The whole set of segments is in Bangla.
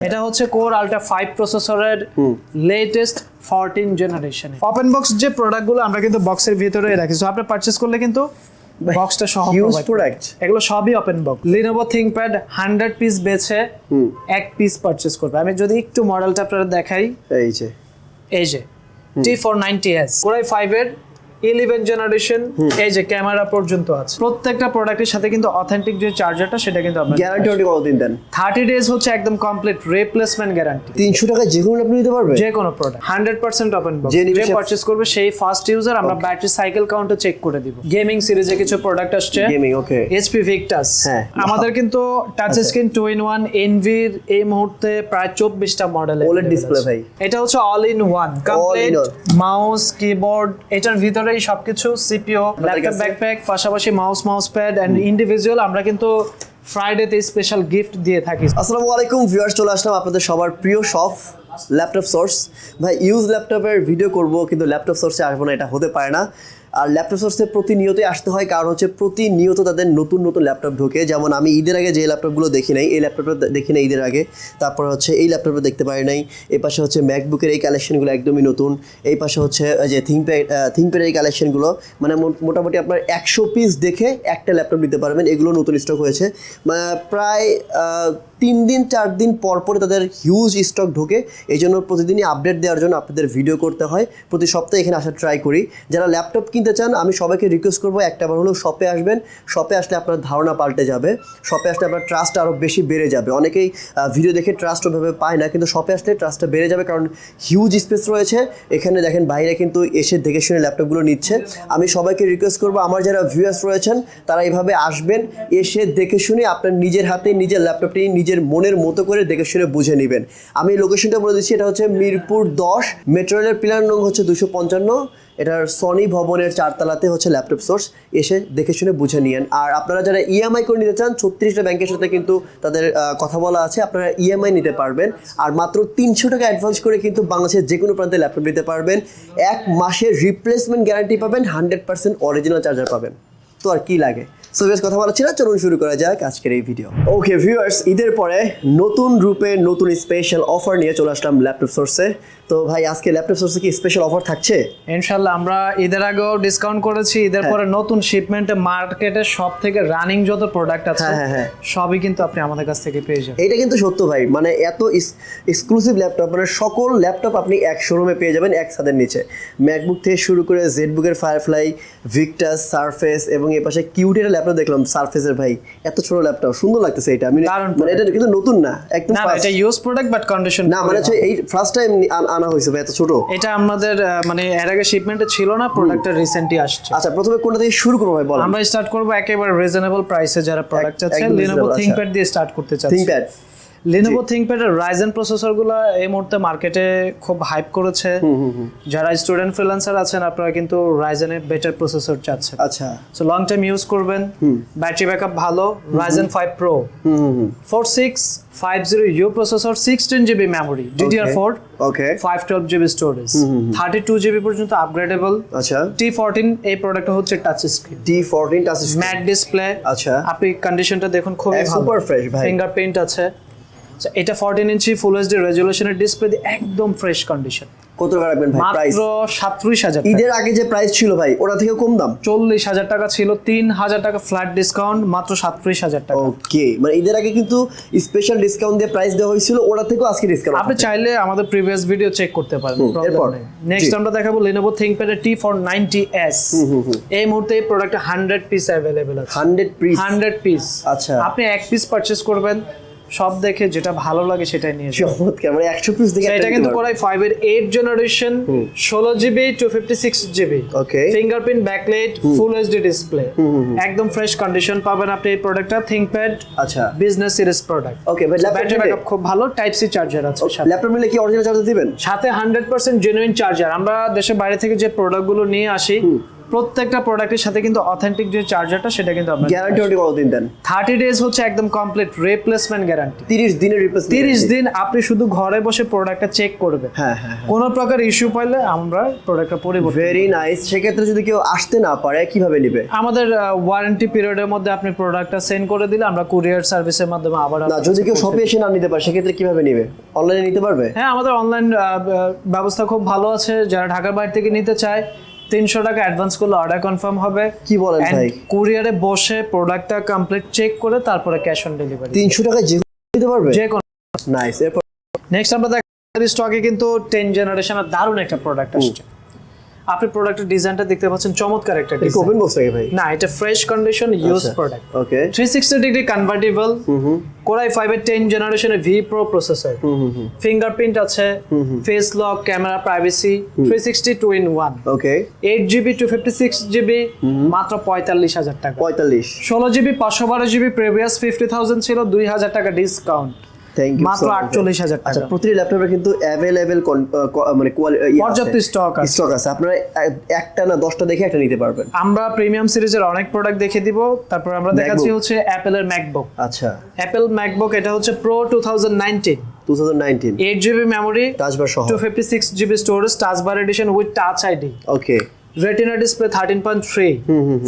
এটা হচ্ছে কোর আলট্রা ফাইভ প্রসেসরের latest fourteen generation open box যে প্রোডাক্টগুলো আমরা কিন্তু বক্সের ভিতরে রাখি। সো আপনি পারচেস করলে কিন্তু বক্সটা সহ ইউজ প্রোডাক্ট এগুলো সবই open box Lenovo ThinkPad hundred piece বেছে এক পিস পারচেস করবে। আমি যদি একটু মডেলটা আপনারা দেখাই। এই যে। এই যে T four ninety S core i five এর ইলেভেন জেনারেশন এই যে ক্যামেরা পর্যন্ত আছে। প্রত্যেকটা প্রোডাক্টের সাথে কিন্তু অথেন্টিক যে চার্জারটা সেটা কিন্তু আপনার গ্যারান্টি ওয়ারেন্টি কতদিন দেন থার্টি ডেজ হচ্ছে একদম কমপ্লিট রিপ্লেসমেন্ট গ্যারান্টি তিনশো টাকা যে কোনো আপনি নিতে পারবেন? যে কোনো product hundred percent open box যে নিবে পারচেস করবে সেই ফার্স্ট ইউজার আমরা ব্যাটারি সাইকেল কাউন্টও চেক করে দিব। গেমিং সিরিজে কিছু প্রোডাক্ট আসছে। গেমিং ওকে এইচপি ভিক্টাস হ্যাঁ। আমাদের কিন্তু touch screen two in one এনভির এই মুহূর্তে প্রায় চব্বিশটা মডেল OLED display ভাই। এটা হচ্ছে all in one complete mouse keyboard এটার ভিতরেই সবকিছু সিপিও ল্যাপটপ ব্যাকপ্যাক পাশাপাশি mouse mouse pad and individual আমরা কিন্তু ফ্রাইডেতে স্পেশাল গিফট দিয়ে থাকি। আসসালামু আলাইকুম ভিউয়ার্স চলে আসলাম আপনাদের সবার প্রিয় শপ ল্যাপটপ সোর্স ভাই ইউজ ল্যাপটপের ভিডিও করব কিন্তু ল্যাপটপ সোর্সে আসব না এটা হতে পারে না। আর ল্যাপটপ সোর্সে প্রতিনিয়তই আসতে হয়, কারণ হচ্ছে প্রতিনিয়ত তাদের নতুন নতুন ল্যাপটপ ঢোকে। যেমন আমি ঈদের আগে যে ল্যাপটপগুলো দেখি নাই, এই ল্যাপটপটা দেখি নাই ঈদের আগে। তারপর হচ্ছে এই ল্যাপটপটা দেখতে পারি নাই। এই পাশে হচ্ছে ম্যাকবুকের এই কালেকশনগুলো একদমই নতুন। এই পাশে হচ্ছে যে থিঙ্কপ্যাড থিঙ্কপ্যাডের এই কালেকশনগুলো মানে মোটামুটি আপনার একশো পিস দেখে একটা ল্যাপটপ নিতে পারবেন। এগুলো নতুন স্টক হয়েছে। প্রায় তিন দিন, চার দিন পর পরে তাদের হিউজ স্টক ঢোকে। এই জন্য প্রতিদিনই আপডেট দেওয়ার জন্য আপনাদের ভিডিও করতে হয়। প্রতি সপ্তাহে এখানে আসার ট্রাই করি। যারা ল্যাপটপ কিনতে চান, আমি সবাইকে রিকোয়েস্ট করব একটাবার হলেও শপে আসবেন। শপে আসলে আপনার ধারণা পাল্টে যাবে। শপে আসলে আপনার ট্রাস্ট আরও বেশি বেড়ে যাবে। অনেকেই ভিডিও দেখে ট্রাস্ট ওভাবে পায় না, কিন্তু শপে আসলে ট্রাস্টটা বেড়ে যাবে কারণ হিউজ স্পেস রয়েছে। এখানে দেখেন বাইরে কিন্তু এসে দেখে শুনে ল্যাপটপগুলো নিচ্ছে। আমি সবাইকে রিকোয়েস্ট করব, আমার যারা ভিউয়ার্স রয়েছেন, তারা এইভাবে আসবেন, এসে দেখে শুনে আপনার নিজের হাতে, নিজের ল্যাপটপটি নিজের মনের মতো করে দেখে শুনে বুঝে নেবেন। আমি লোকেশনটা বলে দিচ্ছি, এটা হচ্ছে মিরপুর দশ মেট্রো রেলের পিলার নং হচ্ছে দুশো পঞ্চান্ন। এটার সনি ভবনের চারতলাতে হচ্ছে ল্যাপটপ সোর্স এসে দেখে শুনে বুঝে নিয়েন। আর আপনারা যারা ইএমআই করে নিতে চান, ছত্রিশটা ব্যাংকের সাথে কিন্তু তাদের কথা বলা আছে, আপনারা ইএমআই নিতে পারবেন। আর মাত্র তিনশো টাকা অ্যাডভান্স করে কিন্তু বাংলাদেশের যে কোনো প্রান্তে ল্যাপটপ নিতে পারবেন। এক মাসের রিপ্লেসমেন্ট গ্যারান্টি পাবেন হান্ড্রেড পার্সেন্ট অরিজিনাল চার্জার পাবেন। তো আর কি লাগে? সো বেশ কথা বলা ছিল, চলুন শুরু করা যাক আজকের এই ভিডিও ওকে ভিউয়ার্স ঈদের পরে নতুন রূপে নতুন স্পেশাল অফার নিয়ে চলে আসলাম ল্যাপটপ সোর্সে তো ভাই আজকে ল্যাপটপ সোর্সে কি স্পেশাল অফার থাকছে? ইনশাল্লাহ আমরা ঈদের আগেও ডিসকাউন্ট করেছি। ঈদের হ্যাঁ। পরে নতুন শিপমেন্টে মার্কেটে সব থেকে রানিং যত প্রোডাক্ট আছে হ্যাঁ, হ্যাঁ, হ্যাঁ। সবই কিন্তু আপনি আমাদের কাছ থেকে পেয়ে যাবেন। এটা কিন্তু সত্য ভাই মানে এত এক্সক্লুসিভ ল্যাপটপ মানে সকল ল্যাপটপ আপনি এক শোরুমে পেয়ে যাবেন এক ছাদের নিচে। ম্যাকবুক থেকে শুরু করে জেডবুকের ফায়ারফ্লাই ভিক্টাস সারফেস এবং এর পাশে কিউটের ল্যাপটপ দেখলাম সারফেসের ভাই। এত ছোট ল্যাপটপ সুন্দর লাগতেছে এটা। আমি মানে এটা কিন্তু নতুন না একদম না না, এটা ইউজ প্রোডাক্ট বাট কন্ডিশন না মানে এই ফার্স্ট টাইম আনা হয়েছে এত ছোট? এটা আমাদের মানে এর আগে শিপমেন্টে ছিল না প্রোডাক্টটা রিসেন্টলি আসছে। আচ্ছা প্রথমে কোনটা দিয়ে শুরু করব ভাই বল আমরা স্টার্ট করব একেবারে রিজনেবল প্রাইসে যারা প্রোডাক্ট আছে লেনোভো লিনোভো reasonable, আচ্ছা। থিংকপ্যাড দিয়ে স্টার্ট করতে চাচ্ছি। থিংকপ্যাড লিনোভো থিংকপ্যাডের রাইজেন প্রসেসরগুলো এই মুহূর্তে মার্কেটে খুব হাইপ করেছে। যারা স্টুডেন্ট ফ্রিল্যান্সার আছেন আপনারা কিন্তু রাইজেনের বেটার প্রসেসর চাচ্ছেন। আচ্ছা। সো লং টাইম ইউজ করবেন। ব্যাটারি ব্যাকআপ ভালো। Ryzen five pro hmm hmm hmm. Four six five zero U processor sixteen GB memory DDR four okay five twelve GB storage thirty two GB পর্যন্ত আপগ্রেডেবল আচ্ছা। টি ফোরটিন এই প্রোডাক্ট হচ্ছে touch screen T fourteen touch matte display আচ্ছা। আপনি কন্ডিশনটা দেখুন খুবই ভালো। super fresh ভাই। ফিঙ্গারপ্রিন্ট আছে। So, এটা ফোরটিন ইঞ্চি ফুল এইচডি রেজুলেশনের ডিসপ্লে একদম ফ্রেশ কন্ডিশন কত টাকা রাখবেন ভাই প্রাইস মাত্র সাতত্রিশ হাজার টাকা। ঈদের আগে যে প্রাইস ছিল ভাই ওটা থেকে কম দাম? চল্লিশ হাজার টাকা ছিল তিন হাজার টাকা ফ্ল্যাট ডিসকাউন্ট মাত্র সাতত্রিশ হাজার টাকা। ওকে মানে ঈদের আগে কিন্তু স্পেশাল ডিসকাউন্ট দিয়ে প্রাইস দেওয়া হয়েছিল ওটা থেকেও আজকে ডিসকাউন্ট আপনি চাইলে আমাদের প্রিভিয়াস ভিডিও চেক করতে পারেন এরপর? নেক্সট আমরা দেখাবো Lenovo ThinkPad T four ninety S এই মুহূর্তে এই প্রোডাক্টে হান্ড্রেড পিস অ্যাভেলেবেল আছে। হান্ড্রেড পিস হান্ড্রেড পিস আচ্ছা। আপনি এক পিস পারচেস করবেন সব দেখে যেটা ভালো লাগে সেটাই নিয়ে চমৎকার মানে একশো পিস দেখে এটা কিন্তু কোরাই ফাইভ এর এইট জেনারেশন ষোলো GB two fifty six GB okay fingerprint backlight full HD display একদম ফ্রেশ কন্ডিশন পাবেন আপনি এই প্রোডাক্টটা থিঙ্কপ্যাড আচ্ছা। Business series product okay battery backup খুব ভালো টাইপ সি চার্জার আছে সাথে। ল্যাপটপ নিলে কি অরিজিনাল চার্জার দিবেন? সাথে হান্ড্রেড পার্সেন্ট জেনুইন চার্জার আমরা দেশের বাইরে থেকে যে প্রোডাক্টগুলো নিয়ে আসি প্রত্যেকটা প্রোডাক্টের সাথে কিন্তু অথেন্টিক যে চার্জারটা সেটা কিন্তু আমরা গ্যারান্টি ওটি কতদিন দেন। থার্টি ডেজ হচ্ছে একদম কমপ্লিট রিপ্লেসমেন্ট গ্যারান্টি তিরিশ দিনের রিপ্লেস তিরিশ দিন আপনি শুধু ঘরে বসে প্রোডাক্টটা চেক করবেন। হ্যাঁ হ্যাঁ কোনো প্রকার ইস্যু পাইলে আমরা প্রোডাক্টটা পরিবর্তন ভেরি নাইস সেক্ষেত্রে যদি কেউ আসতে না পারে কীভাবে নিবে? আমাদের ওয়ারেন্টি পিরিয়ডের মধ্যে আপনি প্রোডাক্টটা সেন্ড করে দিলে আমরা কুরিয়ার সার্ভিসের মাধ্যমে আবার না যদি কেউ শপে এসে না নিতে পারে সেক্ষেত্রে কীভাবে নিবে? অনলাইনে নিতে পারবে? হ্যাঁ আমাদের অনলাইন ব্যবস্থা খুব ভালো আছে। যারা ঢাকার বাইরে থেকে নিতে চায় তিনশো টাকা অ্যাডভান্স করলে অর্ডার কনফার্ম হবে। কি বলেন ভাই? কুরিয়ারে বসে প্রোডাক্টটা কমপ্লিট চেক করে তারপরে ক্যাশ অন ডেলিভারি তিনশো টাকায় যে দিতে পারবে? যে কোনো। নাইস এরপর নেক্সট আমরা দেখ স্টকে কিন্তু টেন জেনারেশনের দারুণ একটা প্রোডাক্ট আসছে। আপনি প্রোডাক্টের ডিজাইনটা দেখতে পাচ্ছেন চমৎকার একটা ডিজাইন ওপেন বক্স নাকি ভাই? না এটা fresh condition use. Product okay three sixty degree convertible core i ফাইভের টেন জেনারেশনের ভি প্রো প্রসেসর ফিঙ্গারপ্রিন্ট আছে face lock camera privacy three sixty two in one okay eight GB two fifty six GB মাত্র পঁয়তাল্লিশ হাজার টাকা। পঁয়তাল্লিশ। ষোলো জিবি পাঁচশো বারো জিবি প্রিভিয়াস ফিফটি থাউজেন্ড ছিল দুই হাজার টাকা ডিসকাউন্ট মাত্র আটচল্লিশ হাজার আচ্ছা টাকা। প্রতিটি ল্যাপটপে কিন্তু অ্যাভেলেবেল মানে পর্যাপ্ত স্টক আছে। স্টক আছে। আপনারা একটা না দশটা দেখে একটা নিতে পারবেন। আমরা প্রিমিয়াম সিরিজের অনেক প্রোডাক্ট দেখে দিব। তারপর আমরা দেখাচ্ছি। হচ্ছে অ্যাপেলের ম্যাকবুক আচ্ছা। অ্যাপেল ম্যাকবুক এটা হচ্ছে pro two thousand nineteen two thousand nineteen eight GB memory touch bar সহ। Two fifty six GB storage touch bar edition with touch ID okay retina display thirteen point three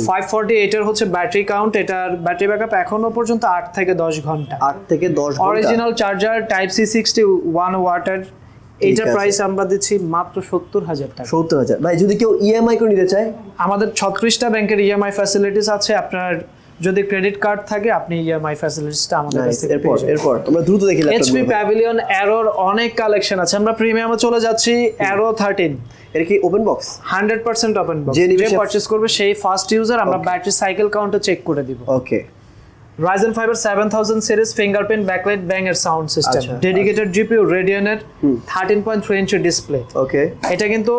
five forty এটার হচ্ছে ব্যাটারি কাউন্ট এটার ব্যাটারি ব্যাক আপ এখনও পর্যন্ত আট থেকে দশ ঘণ্টা। আট থেকে দশ original charger type C sixty one water এইটার প্রাইস আমরা দিচ্ছি মাত্র সত্তর হাজার টাকা। সত্তর হাজার। ভাই যদি কেউ ইএমআই করে নিতে চায়? আমাদের ছত্রিশটা ব্যাংকের ইএমআই ফ্যাসিলিটিস আছে আপনার যদি ক্রেডিট কার্ড থাকে আপনি ইএমআই ফ্যাসিলিটিসটা আমাদের কাছ থেকে এরপর এরপর। আমরা দ্রুত দেখি এইচপি প্যাভিলিয়ন অ্যারোর অনেক কালেকশন আছে। আমরা প্রিমিয়ামে চলে যাচ্ছি এরো 13 এর কি open box hundred percent open box যে পারচেজ করবে সেই ফার্স্ট ইউজার আমরা ব্যাটারি সাইকেল কাউন্টার চেক করে দিব। Okay Ryzen five seven thousand series fingerprint backlight bang এর sound system dedicated GPU রেডিয়নের thirteen point three inch display okay এটা কিন্তু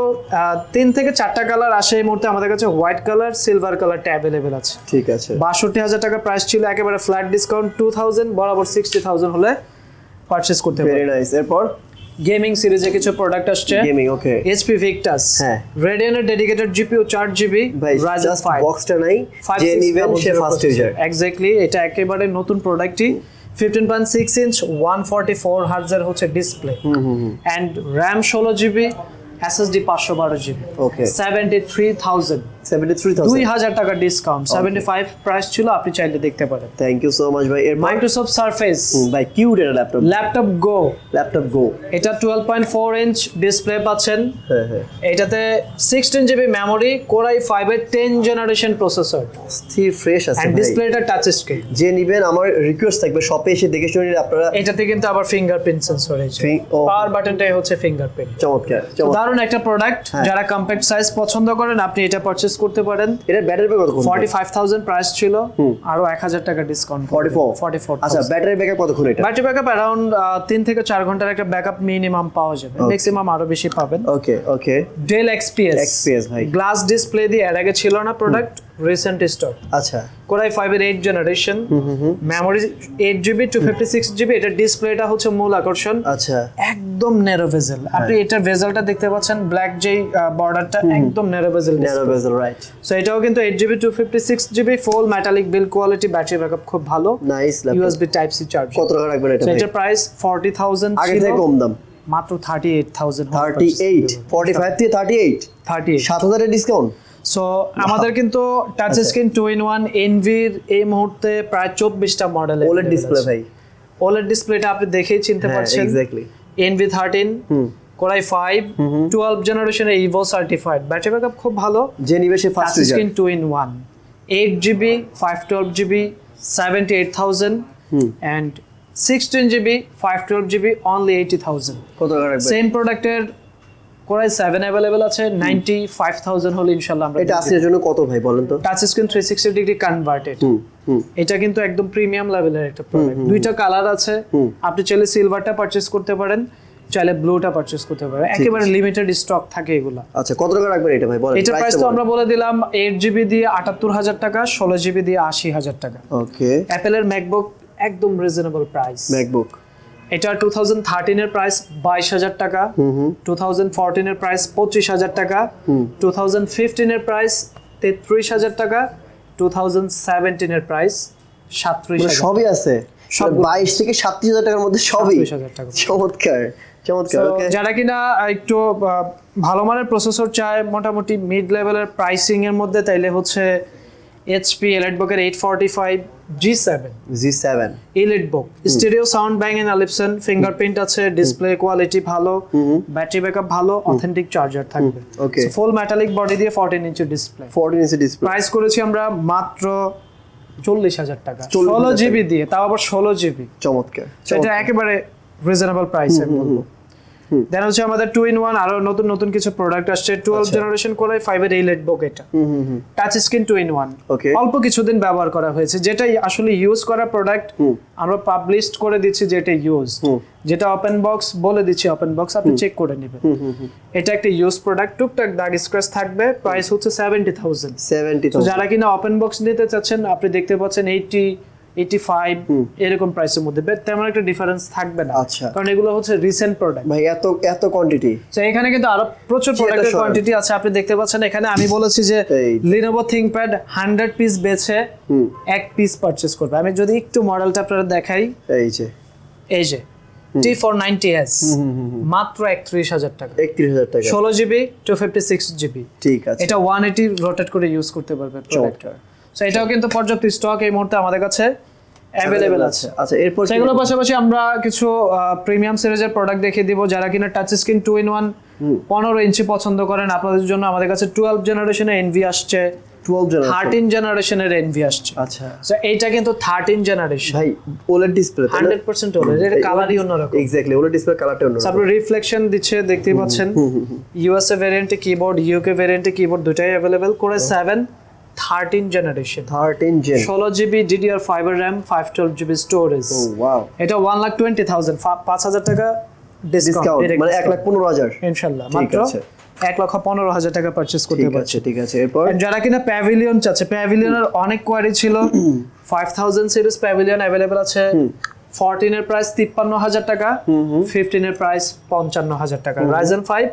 তিন থেকে চারটা কালার আসে এই মুহূর্তে আমাদের কাছে। হোয়াইট কালার সিলভার কালারটা অ্যাভেলেবেল আছে। ঠিক আছে। বাষট্টি হাজার টাকা প্রাইস ছিল একেবারে ফ্ল্যাট ডিসকাউন্ট টু থাউজেন্ড বরাবর সিক্সটি থাউজেন্ড হলে পারচেস করতে পারে এরপর? গেমিং সিরিজে কিছু প্রোডাক্ট আসছে। গেমিং ওকে এইচপি ভিক্টাস হ্যাঁ। Radeon এর ডেডিকেটেড জিপিইউ 4 জিবি ভাই 5 বক্সটা নাই যে নিবেন সে ফার্স্ট ইউজার এক্স্যাক্টলি এটা একেবারে নতুন প্রোডাক্টই 15.6 ইঞ্চ 144 হার্জের হচ্ছে display hmm hmm and RAM 16 GB SSD 512 GB okay 73000 দুই হাজার টাকা ডিসকাউন্ট সেভেন্টি ফাইভ প্রাইস ছিল আপনি চাইলে দেখতে পারেন। থ্যাংক ইউ সো মাচ ভাই। এর মাইক্রোসফট সারফেস ভাই কিউট এটা laptop laptop go laptop go এটা twelve point four inch display পাচ্ছেন। হ্যাঁ হ্যাঁ। এটাতে sixteen GB memory core i ফাইভের টেন জেনারেশন প্রসেসর স্থির ফ্রেশ আছে ডিসপ্লেটা টাচ স্ক্রিন যে নিবেন আমার রিকোয়েস্ট থাকবে শপে এসে দেখে শুনে আপনারা এটাতে কিন্তু আবার ফিঙ্গারপ্রিন্ট সেন্সর হয়েছে। পাওয়ার বাটনটাই হচ্ছে ফিঙ্গারপ্রিন্ট চমৎকার চমৎকার। দারুণ একটা প্রোডাক্ট হ্যাঁ। যারা কম্প্যাক্ট সাইজ পছন্দ করেন আপনি এটা পারচেস করতে পারেন। এটা ব্যাটারি ব্যাকআপ কত ফর্টি ফাইভ থাউজেন্ড প্রাইস ছিল আরও এক হাজার টাকা ডিসকাউন্ট 44 ফর্টি ফোর আচ্ছা ব্যাটারি ব্যাকআপ কতক্ষণ এটা? ব্যাটারি ব্যাকআপ অ্যারাউন্ড তিন থেকে চার ঘণ্টার একটা ব্যাকআপ মিনিমাম পাওয়া যাবে। ম্যাক্সিমাম আরও বেশি পাবেন। Okay okay Dell XPS XPS ভাই। গ্লাস ডিসপ্লে দিয়ে এর আগে ছিল না প্রোডাক্ট রিসেন্ট স্টক আচ্ছা। কোরাই ফাইভের eight generation memory eight GB two fifty six GB এটার ডিসপ্লেটা হচ্ছে মূল আকর্ষণ। আচ্ছা। একদম ন্যারো ভেজেল। আপনি এটার ভেজেলটা দেখতে পাচ্ছেন ব্ল্যাক যেই বর্ডারটা একদম narrow bezel nano bezel right so এটাও কিন্তু eight GB two fifty six GB full metallic build quality battery backup খুব ভালো। Nice USB type C charge কত টাকা রাখবেন এটা? এটার প্রাইস ফর্টি থাউজেন্ড আগে থেকে কম দাম। মাত্র thirty eight thousand thirty eight forty five থেকে থার্টি এইট থার্টি সাত হাজারের ডিসকাউন্ট সো আমাদের কিন্তু touch. Screen two in one এনভির এই মুহূর্তে প্রায় চব্বিশটা মডেল ওলেড ডিসপ্লে ভাই। ওলেড ডিসপ্লেটা আপনি দেখেই চিনতে হ্যাঁ পারছেন। Exactly Envy thirteen core i five twelve জেনারেশনের ইভো সার্টিফাইড ব্যাটারি ব্যাকআপ খুব ভালো। যে নিবেশে first screen two in one eight GB five twelve GB seventy eight thousand and sixteen GB five twelve GB only eighty thousand কত সেম প্রোডাক্টের কোরাই আছে নাইনটি ফাইভ থাউজেন্ড হলে ইনশাল্লাহ আমরা এটা আসলে জন্য কত ভাই বলেন তো? Touch screen three sixty degree converted এটা কিন্তু একদম প্রিমিয়াম লেভেলের একটা প্রোডাক্ট দুইটা কালার আছে। আপনি চাইলে সিলভারটা করতে পারেন চাইলে ব্লুটা পারচেস করতে পারেন। একেবারে লিমিটেড স্টক থাকে এগুলা। আচ্ছা কত টাকা রাখবেন এটা ভাই? বলেন এটার প্রাইস তো আমরা বলে দিলাম এইট জিবি দিয়ে আটাত্তর হাজার টাকা ষোলো জিবি দিয়ে আশি হাজার টাকা। ওকে অ্যাপেলের ম্যাকবুক একদম রিজনেবল প্রাইস ম্যাকবুক এটা টু থাউজেন্ড থার্টিনের প্রাইস বাইশ হাজার টাকা টু থাউজেন্ড ফোরটিনের প্রাইস পঁচিশ হাজার টাকা টু থাউজেন্ড ফিফটিনের প্রাইস তেত্রিশ হাজার টাকা টু থাউজেন্ড সেভেন্টিনের প্রাইস সাতত্রিশ মানে সবই আছে। সব। বাইশ থেকে সাতত্রিশ হাজার টাকার মধ্যে সবই। চমৎকার চমৎকার যারা কিনা একটু ভালো মানের প্রসেসর চায় মোটামুটি মিড লেভেলের প্রাইসিং এর মধ্যে তাইলে হচ্ছে forty five G seven G seven EliteBook stereo sound bang and Olufsen fingerprint আছে ডিসপ্লে কোয়ালিটি ভালো ব্যাটারি ব্যাকআপ ভালো অথেন্টিক চার্জার থাকবে। Okay. ফুল মেটালিক বডি দিয়ে fourteen inch display fourteen inch display price করেছি আমরা মাত্র চল্লিশ হাজার টাকা। ষোলো জিবি দিয়ে তাও আবার ষোলো জিবি চমৎকার। সেটা একেবারে রিজনেবল প্রাইস আমি বলব। দেন হচ্ছে আমাদের টু ইন ওয়ান আরও নতুন নতুন কিছু প্রোডাক্ট আসছে। টুয়েলভ জেনারেশন করে ফাইভের এই লেট বুক এটা। Touch screen two in one. অল্প কিছুদিন ব্যবহার করা হয়েছে। যেটা আসলে ইউজ করা প্রোডাক্ট আমরা পাবলিশ করে দিচ্ছি যে এটা ইউজ যেটা ওপেন বক্স বলে দিচ্ছি ওপেন বক্স আপনি চেক করে নেবেন। এটা একটা ইউজ প্রোডাক্ট টুকটাক দাগ স্ক্র্যাচ থাকবে। প্রাইস হচ্ছে সেভেন্টি থাউজেন্ড যারা কিনা ওপেন বক্স নিতে চাচ্ছেন আপনি দেখতে পাচ্ছেন এইটি এইটি ফাইভ এরকম প্রাইসের মধ্যে। তেমন একটা ডিফারেন্স থাকবে না। আচ্ছা। কারণ এগুলো হচ্ছে রিসেন্ট প্রোডাক্ট ভাই এত এত কোয়ান্টিটি তো এখানে কিন্তু আরও প্রচুর প্রোডাক্টের কোয়ান্টিটি আছে। আপনি দেখতে পাচ্ছেন এখানে আমি বলেছি যে। লিনোভো থিংকপ্যাড হান্ড্রেড পিস বেছে এক পিস পারচেস করবে। আমি যদি একটু মডেলটা আপনারা দেখাই। এই যে। এই যে টি ফোর নাইনটি এস মাত্র একত্রিশ হাজার টাকা। একত্রিশ হাজার টাকা। ষোলো GB two fifty six GB ঠিক আছে। এটা ওয়ান এইটি রোটেট করে ইউজ করতে পারবে চমৎকার। সো এটাও কিন্তু পর্যাপ্ত স্টক এই মুহূর্তে আমাদের কাছে অ্যাভেলেবেল আছে। আচ্ছা এরপর সেগুলোর পাশাপাশি আমরা কিছু প্রিমিয়াম সিরিজের প্রোডাক্ট দেখিয়ে দিব যারা কিনা touch screen two in one পনেরো ইঞ্চি পছন্দ করেন। আপনাদের জন্য আমাদের কাছে টুয়েলভ জেনারেশনের এনভি আসছে। 12 জন থার্টিন জেনারেশনের এনভি আসছে। আচ্ছা। সো এইটা কিন্তু থার্টিন জেনারেশন ভাই OLED display hundred percent OLED এর কালারই অন্যরকম। এক্স্যাক্টলি ওলেড ডিসপ্লে কালারটা অন্যরকম। তারপরে রিফ্লেকশন দিচ্ছে দেখতেই পাচ্ছেন। ইউএসএ ভ্যারিয়েন্টে কিবোর্ড ইউকে ভ্যারিয়েন্টে কিবোর্ড দুটাই অ্যাভেলেবেল করে সেভেন থার্টিন জেনারেশন 13 জেন ষোলো GB DDR five RAM five twelve GB storage এটা ওয়ান লাখ টোয়েন্টি থাউজেন্ড পাঁচ হাজার টাকা ডিসকাউন্ট মানে 1 লাখ 15 হাজার। ইনশাল্লাহ মাত্র এক লক্ষ পনেরো হাজার টাকা পারচেস করতে পারছে। ঠিক আছে এরপর? যারা কিনা প্যাভিলিয়ন চাচ্ছে প্যাভিলিয়নের অনেক কোয়ারি ছিল। Five thousand series Pavilion available আছে। ফোরটিন এর প্রাইস তিপ্পান্ন হাজার টাকা। ফিফটিন এর প্রাইস পঞ্চান্ন হাজার টাকা। Ryzen five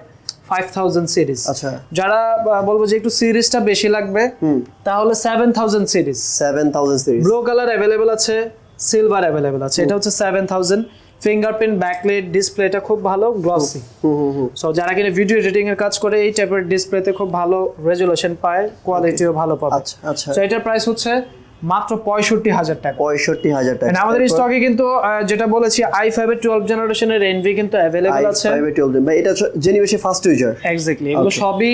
five thousand series আচ্ছা। যারা বলব যে একটু সিরিজটা বেশি লাগবে তাহলে seven thousand series 7000 series blue colour available আছে সিলভার অ্যাভেলেবেল আছে। এটা হচ্ছে সেভেন থাউজেন্ড ফিঙ্গারপ্রিন্ট ব্যাকলাইট ডিসপ্লেটা খুব ভালো গ্লসি হুম হুম হুম সো যারা কিনা ভিডিও এডিটিং এর কাজ করে এই টাইপের ডিসপ্লেতে খুব ভালো রেজুলেশন পায় কোয়ালিটিও ভালো পাবে। আচ্ছা আচ্ছা। সো এটার প্রাইস হচ্ছে মাত্র পঁয়ষট্টি হাজার টাকা। 65000 টাকা। আমাদের স্টকে কিন্তু যেটা বলেছি আই ফাইভ এর টুয়েলভ জেনারেশনের এনভি কিন্তু অ্যাভেলেবল আছে। i5 এ 12 ভাই এটা জেনিবেশে ফার্স্ট ইউজার এক্স্যাক্টলি এগুলো সবই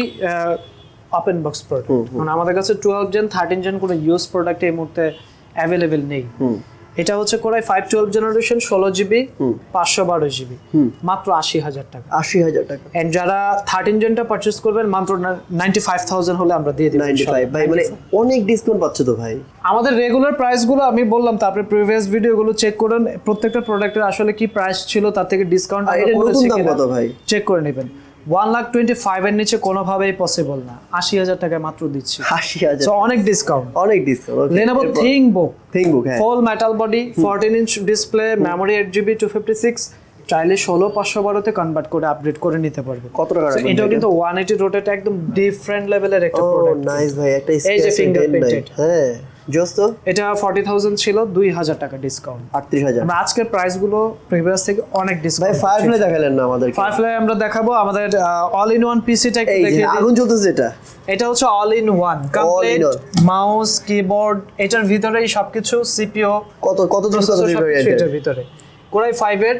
ওপেন বক্স প্রোডাক্ট মানে আমাদের কাছে টুয়েলভ জেন থার্টিন জেন কোনো ইউজ প্রোডাক্ট এই মুহূর্তে অ্যাভেলেবেল নেই। এটা হচ্ছে core i five twelve generation ষোলো জিবি পাঁচশো বারো জিবি মাত্র আশি হাজার টাকা। 80000 টাকা। এন্ড যারা থার্টিন জেনটা পারচেস করবেন মাত্র নাইনটি ফাইভ থাউজেন্ড হলে আমরা দিয়ে 95 ভাই মানে অনেক ডিসকাউন্ট পাচ্ছ তো ভাই। আমাদের রেগুলার প্রাইসগুলো আমি বললাম তারপরে প্রিভিয়াস ভিডিওগুলো চেক করুন। প্রত্যেকটা প্রোডাক্টের আসলে কি প্রাইস ছিল তার থেকে ডিসকাউন্ট চেক করে নেবেন। ওয়ান লাখ টোয়েন্টি ফাইভ এর নিচে কোনোভাবেই পসিবল না। আশি হাজার টাকায় মাত্র দিচ্ছি। 80000 সো অনেক ডিসকাউন্ট অনেক discount Lenovo ThinkBook ThinkBook হ্যাঁ। Full metal body fourteen inch display memory eight GB two fifty six চাইলে ষোলো পাঁচশো বারোতে কনভার্ট করে আপডেট করে নিতে পারবে। কত টাকা এটাও এটা? কিন্তু ওয়ান এইটি রোটেট একদম ডিফারেন্ট লেভেলের একটা প্রোডাক্ট নাইস ভাই একটা এই যে। হ্যাঁ। জোস তো? এটা ফর্টি থাউজেন্ড ছিল দুই হাজার টাকা ডিসকাউন্ট 38000 আমরা আজকের প্রাইসগুলো প্রিভিয়াস থেকে অনেক ডিসকাউন্ট ফায়ারফ্লাই দেখালেন না আমাদের ফায়ারফ্লাই আমরা দেখাবো আমাদের অল ইন ওয়ান পিসিটা। আগুন জ্বলতেছে এটা। এটা হচ্ছে all in one complete mouse keyboard এটার ভিতরেই সবকিছু সিপিও কত কত কত এটার? ভিতরে। কোরাই ফাইভ এর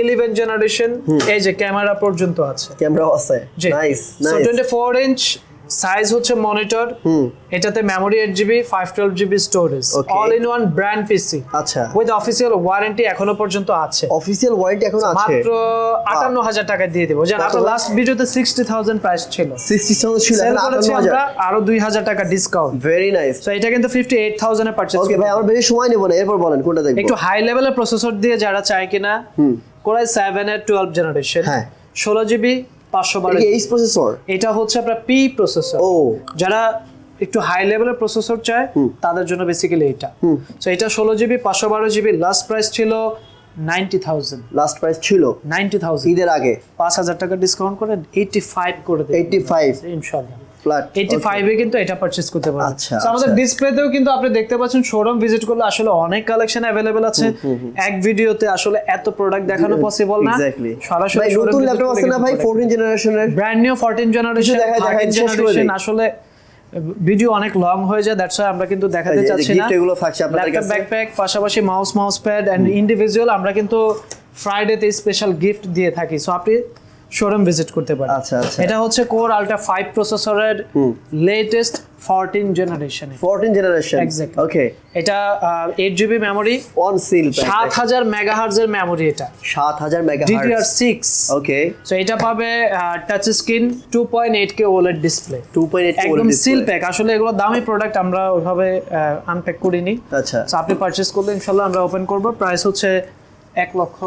ইলেভেন জেনারেশন এই যে ক্যামেরা পর্যন্ত আছে। ক্যামেরা আছে। Nice so nice twenty four inch size হচ্ছে মনিটর এটাতে memory eight GB five twelve GB storage. All in one brand PC আচ্ছা। উইথ অফিসিয়াল ওয়ারেন্টি এখনও পর্যন্ত আছে। অফিসিয়াল ওয়ারেন্টি এখন আছে? মাত্র আটান্ন হাজার টাকা দিয়ে দেবো। জান আপনার লাস্ট ভিডিওতে সিক্সটি থাউজেন্ড প্রাইস ছিল। 60 সাউন্ড ছিল সেল করেছি আমরা আরও দুই হাজার টাকা ডিসকাউন্ট ভেরি নাইস তো এটা কিন্তু ফিফটি এইট থাউজেন্ডে পারচেস ওকে ভাই আমরা বেশি সময় নেব না এরপর বলেন কোনটা দেখব? একটু হাই লেভেলের প্রসেসর দিয়ে যারা চায় কিনা কোরাই সেভেন এর টুয়েলভ জেনারেশন হ্যাঁ। ষোলো জিবি পাঁচশো বারো এইচ প্রসেসর এটা হচ্ছে আপনার পি প্রসেসর ও। যারা একটু হাই লেভেলের প্রসেসর চায় তাদের জন্য বেসিক্যালি এটা। সো এটা ষোলো জিবি পাঁচশো বারো জিবি লাস্ট প্রাইস ছিল নাইনটি থাউজেন্ড লাস্ট প্রাইস ছিল। নাইনটি থাউজেন্ড ঈদের আগে। পাঁচ হাজার টাকা ডিসকাউন্ট করে এইটি ফাইভ করে দেয় 85 ইনশাল্লাহ এইটি okay. ফাইভে কিন্তু এটা পারচেস করতে পারবেন। আচ্ছা, আমাদের আচ্ছা। ডিসপ্লেতেও কিন্তু আপনি দেখতে পাচ্ছেন শোরুম ভিজিট করলে আসলে অনেক কালেকশন অ্যাভেলেবেল আছে। এক ভিডিওতে আসলে এত প্রোডাক্ট দেখানো পসিবল না। সরাসরি নতুন ল্যাপটপ আছে না ভাই? 14 জেনারেশনের ব্র্যান্ড নিউ 14 জেনারেশন দেখা- দেখাই 13 শেষ করে জেনারেশন আসলে ভিডিও অনেক লং হয়ে যায় দ্যাটস ওয়াই আমরা কিন্তু দেখাতে চাচ্ছি না। এগুলো থাকছে আপনাদের কাছে। ব্যাকপ্যাক পাশাপাশি mouse mouse pad and individual আমরা কিন্তু ফ্রাইডেতে স্পেশাল গিফট দিয়ে থাকি। সো আপনি শোরুম ভিজিট করতে পারেন আচ্ছা, আচ্ছা। এটা হচ্ছে কোর আলট্রা 5 প্রসেসরের লেটেস্ট 14 জেনারেশনে 14 জেনারেশন Exactly. ওকে এটা eight GB memory one seal সাত হাজার মেগাহার্জের মেমোরি এটা। 7000 megahertz DDR six okay so এটা পাবে touch screen two point eight K OLED display 2.8 একদম সিল প্যাক আসলে এগুলো দামি প্রোডাক্ট আমরা ওইভাবে আনপ্যাক করিনি। আচ্ছা। So, আপনি পারচেস করলে ইনশাল্লাহ আমরা ওপেন করব। প্রাইস হচ্ছে এক লক্ষ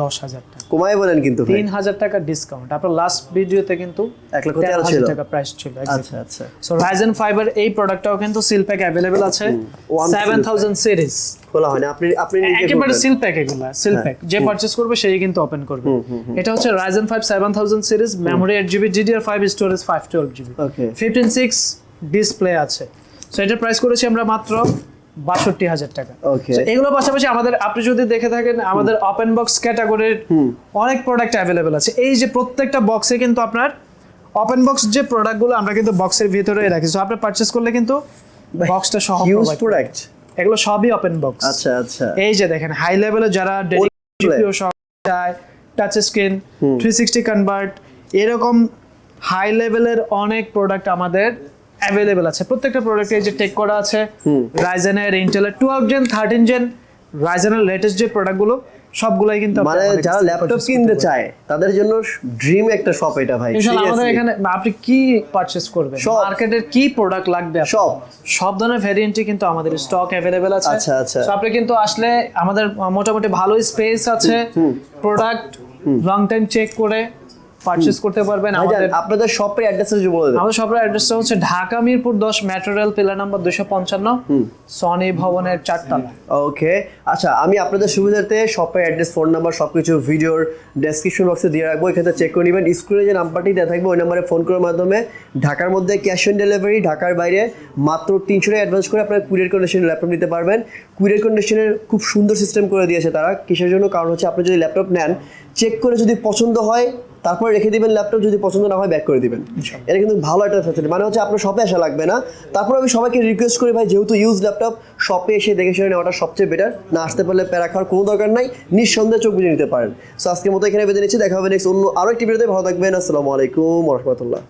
দশ হাজার টাকা। কমাই বলেন কিন্তু তিন হাজার টাকা ডিসকাউন্ট আপনার লাস্ট ভিডিওতে কিন্তু এক লক্ষ তেরো হাজার টাকা প্রাইস ছিল আচ্ছা আচ্ছা। সো রাইজেন ফাইবার এই প্রোডাক্টটাও কিন্তু সিল প্যাক অ্যাভেলেবেল আছে। সেভেন থাউজেন্ড সিরিজ খোলা হয় না। আপনি আপনি একেবারে করবেন। সিল প্যাক এগুলা সিল হ্যাঁ। প্যাক যে পারচেস করবে সেই কিন্তু ওপেন করবে। এটা হচ্ছে Ryzen five seven thousand series memory eight GB DDR five storage five twelve GB fifteen six display আছে। সো এটার প্রাইস করেছি আমরা মাত্র বাষট্টি হাজার টাকা। এগুলোর পাশাপাশি আমাদের আপনি যদি দেখে থাকেন আমাদের ওপেন বক্স ক্যাটাগরির অনেক প্রোডাক্ট অ্যাভেলেবেল আছে। এই যে প্রত্যেকটা বক্সে কিন্তু আপনার ওপেন বক্স যে প্রোডাক্টগুলো আমরা কিন্তু বক্সের ভিতরে রাখি। সো আপনি পারচেস করলে কিন্তু বক্সটা সহ। প্রোডাক্ট এগুলো সবই ওপেন বক্স আচ্ছা আচ্ছা। এই যে দেখেন হাই লেভেলে যারা চায় touch screen three sixty convert এরকম হাই লেভেলের অনেক প্রোডাক্ট আমাদের অ্যাভেলেবেল আছে। প্রত্যেকটা প্রোডাক্টে এই যে টেক করা আছে রাইজেনের ইন্টেলের টুয়েলভ জেন থার্টিন জেন রাইজেনের লেটেস্ট যে প্রোডাক্টগুলো সবগুলাই কিন্তু মানে যারা ল্যাপটপ কিনতে চায় তাদের জন্য ড্রিম একটা শপ এটা ভাই। ইনশাআল্লাহ আমাদের এখানে আপনি কি পারচেস করবেন। মার্কেটের কি প্রোডাক্ট লাগবে সব। সব ধরনের ভ্যারিয়েন্টই কিন্তু আমাদের স্টক অ্যাভেলেবেল আছে। আচ্ছা, আচ্ছা। আপনি কিন্তু আসলে আমাদের মোটামুটি ভালো স্পেস আছে। প্রোডাক্ট লং টাইম চেক করে পারচেস করতে পারবেন আমাদের আপনাদের শপের অ্যাড্রেস যদি বলে দেন। আমাদের শপের অ্যাড্রেসটা হচ্ছে ঢাকা মিরপুর দশ মেট্রো রেল পিলার নাম্বার দুশো পঞ্চান্ন সনি ভবনের চারতলা। ওকে আচ্ছা আমি আপনাদের সুবিধার্থে শপের অ্যাড্রেস ফোন নাম্বার সব কিছু ভিডিওর ডেসক্রিপশন বক্সে দিয়ে রাখব। এখানে চেক করে নেবেন। স্ক্রিনে যে নাম্বারটি দেওয়া থাকবে ওই নাম্বারে ফোন করার মাধ্যমে ঢাকার মধ্যে ক্যাশ অন ডেলিভারি ঢাকার বাইরে মাত্র তিনশো টাকা অ্যাডভান্স করে আপনারা কুরিয়ার কন্ডিশনে ল্যাপটপ নিতে পারবেন। কুরিয়ার কন্ডিশনের খুব সুন্দর সিস্টেম করে দিয়েছে তারা। কিসের জন্য? কারণ হচ্ছে আপনি যদি ল্যাপটপ নেন চেক করে যদি পছন্দ হয় তারপরে রেখে দিবেন ল্যাপটপ যদি পছন্দ না হয় ব্যাক করে দিবেন। এটা কিন্তু ভালো একটা ফ্যাসিলিটি মানে হচ্ছে আপনার শপে আসা লাগবে না। তারপর আমি সবাইকে রিকোয়েস্ট করি ভাই যেহেতু ইউজ ল্যাপটপ শপে এসে দেখে শুনে নেওয়াটা সবচেয়ে বেটার না আসতে পারলে প্যারা খাওয়ার কোনো দরকার নাই। নিঃসন্দেহে চোখ বুঝে নিতে পারেন। সো আজকের মতো এখানে বেঁধে নিচ্ছি। দেখা হবে নেক্সট অন্য আরও একটি ভিডিওতে ভালো থাকবেন। আসসালামু আলাইকুম রহমতুল্লাহ।